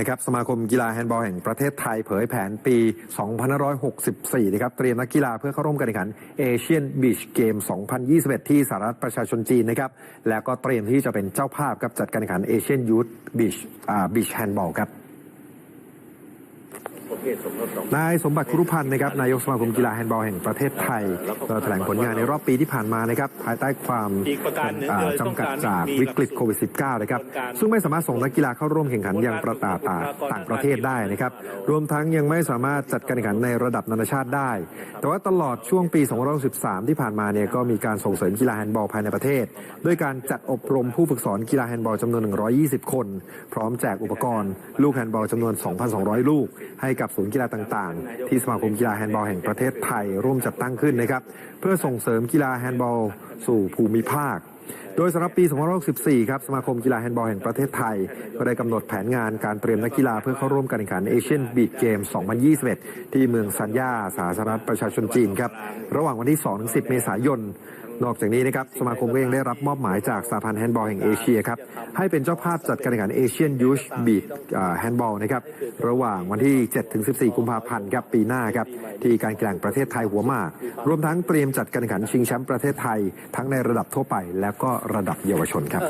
นะครับสมาคมกีฬาแฮนด์บอลแห่งประเทศไทยเผยแผนปี 2564 นะครับเตรียมนักกีฬาเพื่อเข้าร่วมการแข่งขันเอเชียนบีชเกม 2021 ที่สหรัฐประชาชนจีนนะครับแล้วก็เตรียมที่จะเป็นเจ้าภาพกับจัดการแข่งขันเอเชียนยูทบีชบีชแฮนด์บอลครับ นายสมบัติครุพันธ์นะครับนายกสมาคมกีฬาแฮนด์บอลแห่งประเทศไทยก็แถลงผลงานในรอบปีที่ผ่านมานะครับภายใต้ความอีกประการหนึ่งอ่าเลยจำกัดต้องการจากมีวิกฤตโควิด -19 นะครับซึ่งไม่สามารถส่งนักกีฬาเข้าร่วมแข่งขันยังประตาต่างต่างประเทศได้นะครับรวมทั้งยังไม่สามารถจัดการแข่งขันในระดับนานาชาติได้ แต่ว่าตลอดช่วงปี 2013 ที่ผ่านมาเนี่ยก็มีการส่งเสริมกีฬาแฮนด์บอลภายในประเทศ ด้วยการจัดอบรมผู้ฝึกสอนกีฬาแฮนด์บอลจำนวน 120 คน พร้อมแจกอุปกรณ์ ลูกแฮนด์บอลจำนวน 2,200 ลูกให้กับศูนย์กีฬาต่างๆ ที่สมาคมกีฬาแฮนด์บอลแห่งประเทศไทยร่วมจัดตั้งขึ้นนะครับ เพื่อส่งเสริมกีฬาแฮนด์บอลสู่ภูมิภาค โดยสำหรับปี2064 ครับ สมาคมกีฬาแฮนด์บอลแห่งประเทศไทย ก็ได้กำหนดแผนงานการเตรียมนักกีฬาเพื่อเข้าร่วมการแข่งขันเอเชียนบีดเกม 2021 ที่เมืองซันย่า สาธารณรัฐประชาชนจีนครับ ระหว่างวันที่ 2-10 เมษายนนอกจากนี้นะครับสมาคมก็ยังได้รับมอบหมายจากสหพันธ์แฮนด์บอลแห่งเอเชียครับให้เป็นเจ้าภาพจัดการแข่งขันเอเชียนยูชบีดแฮนด์บอลนะครับระหว่างวันที่ 7-14 กุมภาพันธ์ครับปีหน้าครับที่การแข่งประเทศไทยหัวมาก รวมทั้งเตรียมจัดการแข่งขันชิงแชมป์ประเทศไทย ทั้งในระดับทั่วไป และก็ระดับเยาวชนครับ